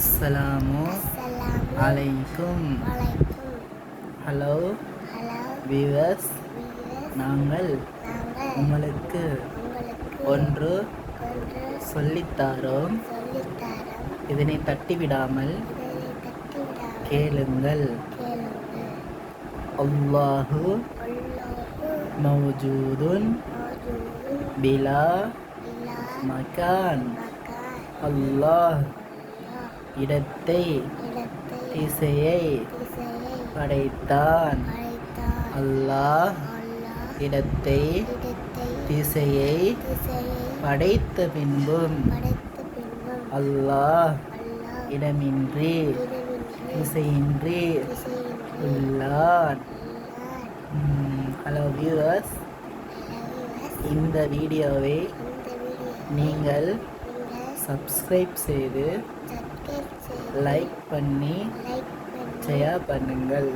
அஸ்ஸலாமு அலைக்கும். Hello? Viewers வீரஸ் நாங்கள் உங்களுக்கு ஒன்று சொல்லித்தாரோம். இதனை தட்டிவிடாமல் கேளுங்கள். அல்லாஹு மௌஜூதுன் பிலா மகான். அல்லாஹ் இடத்தை திசையை படைத்தான். அல்லாஹ் இடத்தை திசையை படைத்த பின்பும் அல்லாஹ் இடமின்றி திசையின்றி உள்ளான். ஹலோ வியூவர்ஸ் இந்த வீடியோவை நீங்கள் சப்ஸ்கிரைப் செய்து லைக் பண்ணி ஷேர் பண்ணுங்கள்.